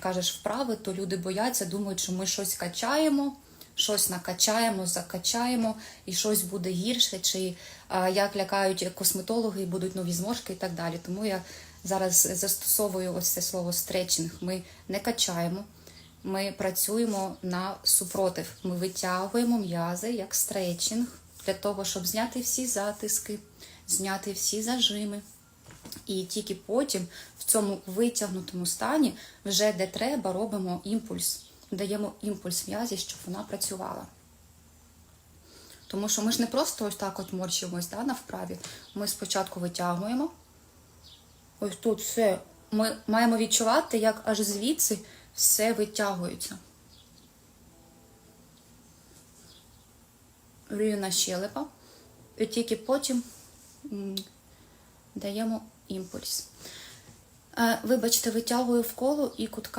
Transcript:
кажеш вправи, то люди бояться, думають, що ми щось качаємо, щось накачаємо, закачаємо, і щось буде гірше, чи як лякають косметологи, і будуть нові зморшки і так далі. Тому я зараз застосовую ось це слово стретчинг. Ми не качаємо, ми працюємо на супротив. Ми витягуємо м'язи як стретчинг для того, щоб зняти всі затиски, зняти всі зажими. І тільки потім в цьому витягнутому стані, вже де треба, робимо імпульс, даємо імпульс м'язі, щоб вона працювала. Тому що ми ж не просто ось так от морщимось да, на вправі. Ми спочатку витягуємо. Ось тут все. Ми маємо відчувати, як аж звідси все витягується. Рівна щелепа. І тільки потім даємо імпульс. Е, Вибачте, витягую в коло і кутка